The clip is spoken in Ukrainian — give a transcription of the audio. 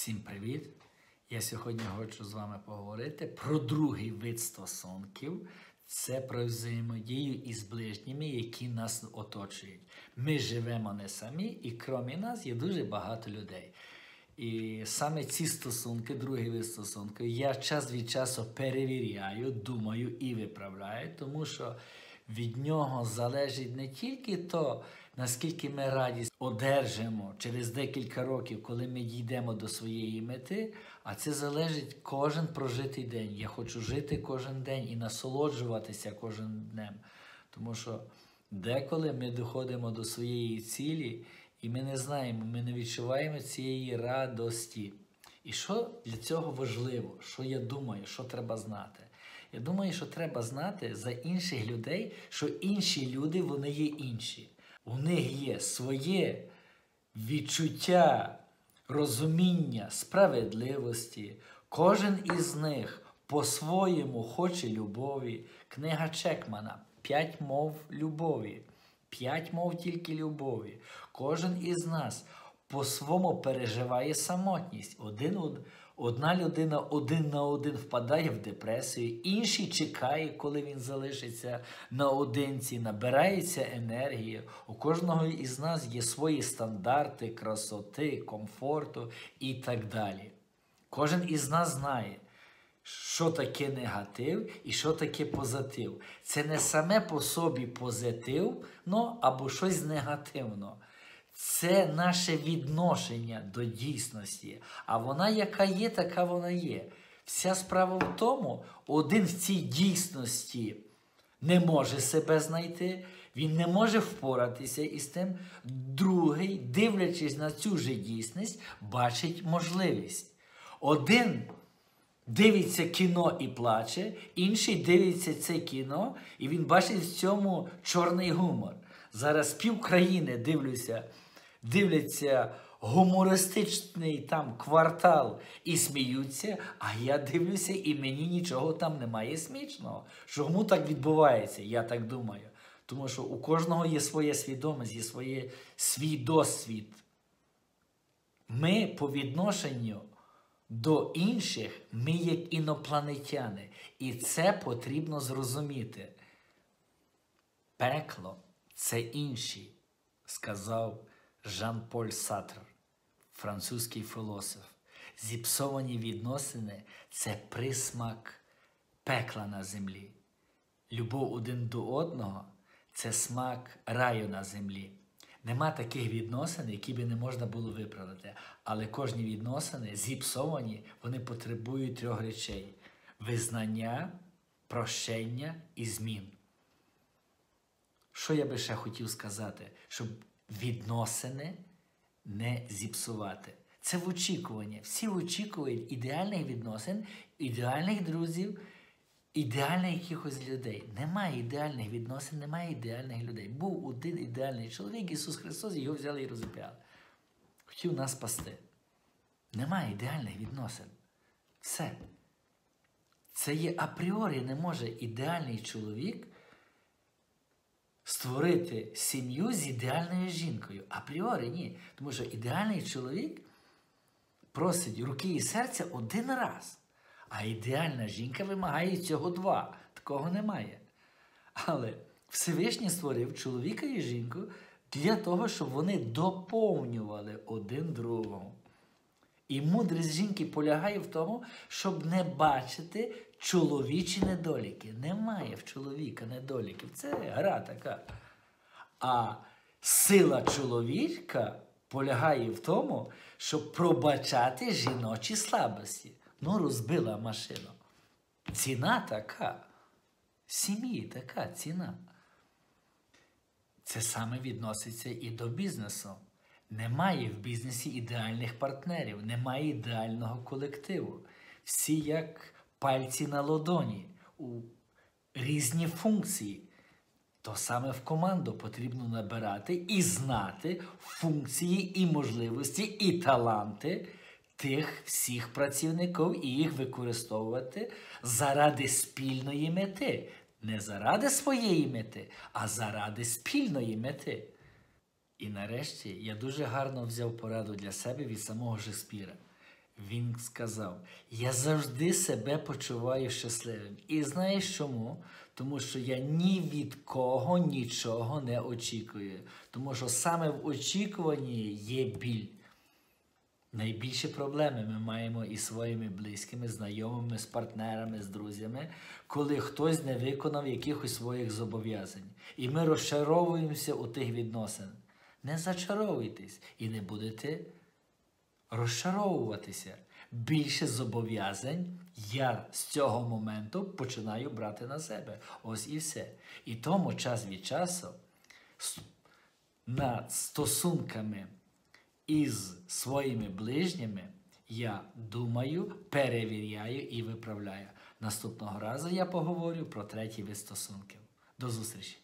Всім привіт! Я сьогодні хочу з вами поговорити про другий вид стосунків. Це про взаємодію із ближніми, які нас оточують. Ми живемо не самі, і крім нас є дуже багато людей. І саме ці стосунки, другий вид стосунків, я час від часу перевіряю, думаю і виправляю, тому що від нього залежить не тільки то, наскільки ми радість одержимо через декілька років, коли ми дійдемо до своєї мети, а це залежить кожен прожитий день. Я хочу жити кожен день і насолоджуватися кожен днем. Тому що деколи ми доходимо до своєї цілі, і ми не знаємо, ми не відчуваємо цієї радості. І що для цього важливо? Що я думаю, що треба знати? Я думаю, що треба знати за інших людей, що інші люди вони є інші. У них є своє відчуття, розуміння, справедливості. Кожен із них по-своєму хоче любові. Книга Чекмана П'ять мов любові. П'ять мов тільки любові. Кожен із нас по-своєму переживає самотність. Один Одна людина один на один впадає в депресію, інший чекає, коли він залишиться наодинці, набирається енергії. У кожного із нас є свої стандарти, красоти, комфорту і так далі. Кожен із нас знає, що таке негатив і що таке позитив. Це не саме по собі позитив, ну, або щось негативно. Це наше відношення до дійсності. А вона, яка є, така вона є. Вся справа в тому, один в цій дійсності не може себе знайти, він не може впоратися із тим. Другий, дивлячись на цю же дійсність, бачить можливість. Один дивиться кіно і плаче, інший дивиться це кіно, і він бачить в цьому чорний гумор. Зараз пів країни дивлюся дивляться гумористичний там квартал і сміються, а я дивлюся, і мені нічого там немає смішного. Чому так відбувається? Я так думаю. Тому що у кожного є своя свідомість, є своє, свій досвід. Ми по відношенню до інших, ми як інопланетяни. І це потрібно зрозуміти. Пекло це інші, сказав Жан-Поль Сатр, французький філософ. Зіпсовані відносини це присмак пекла на землі. Любов один до одного це смак раю на землі. Нема таких відносин, які би не можна було виправдати. Але кожні відносини зіпсовані, вони потребують трьох речей: визнання, прощення і змін. Що я би ще хотів сказати? Щоб відносини не зіпсувати. Це в очікуванні. Всі очікують ідеальних відносин, ідеальних друзів, ідеальних якихось людей. Немає ідеальних відносин, немає ідеальних людей. Був один ідеальний чоловік, Ісус Христос, його взяли і розіп'яли. Хотів нас спасти. Немає ідеальних відносин. Все. Це є апріорі не може ідеальний чоловік створити сім'ю з ідеальною жінкою. Апріорі ні. Тому що ідеальний чоловік просить руки і серця один раз. А ідеальна жінка вимагає цього два. Такого немає. Але Всевишній створив чоловіка і жінку для того, щоб вони доповнювали один другого. І мудрість жінки полягає в тому, щоб не бачити чоловічі недоліки. Немає в чоловіка недоліків. Це гра така. А сила чоловіка полягає в тому, щоб пробачати жіночі слабості. Ну, розбила машину. Ціна така. Сім'ї така ціна. Це саме відноситься і до бізнесу. Немає в бізнесі ідеальних партнерів, немає ідеального колективу. Всі як пальці на ладоні, у різні функції. То саме в команду потрібно набирати і знати функції і можливості, і таланти тих всіх працівників і їх використовувати заради спільної мети. Не заради своєї мети, а заради спільної мети. І нарешті я дуже гарно взяв пораду для себе від самого Шекспіра. Він сказав: Я завжди себе почуваю щасливим. І знаєш чому? Тому що я ні від кого нічого не очікую. Тому що саме в очікуванні є біль. Найбільші проблеми ми маємо із своїми близькими, знайомими, з партнерами, з друзями, коли хтось не виконав якихось своїх зобов'язань. І ми розчаровуємося у тих відносинах. Не зачаровуйтесь і не будете розчаровуватися. Більше зобов'язань я з цього моменту починаю брати на себе. Ось і все. І тому час від часу над стосунками із своїми ближніми я думаю, перевіряю і виправляю. Наступного разу я поговорю про третій вид стосунків. До зустрічі!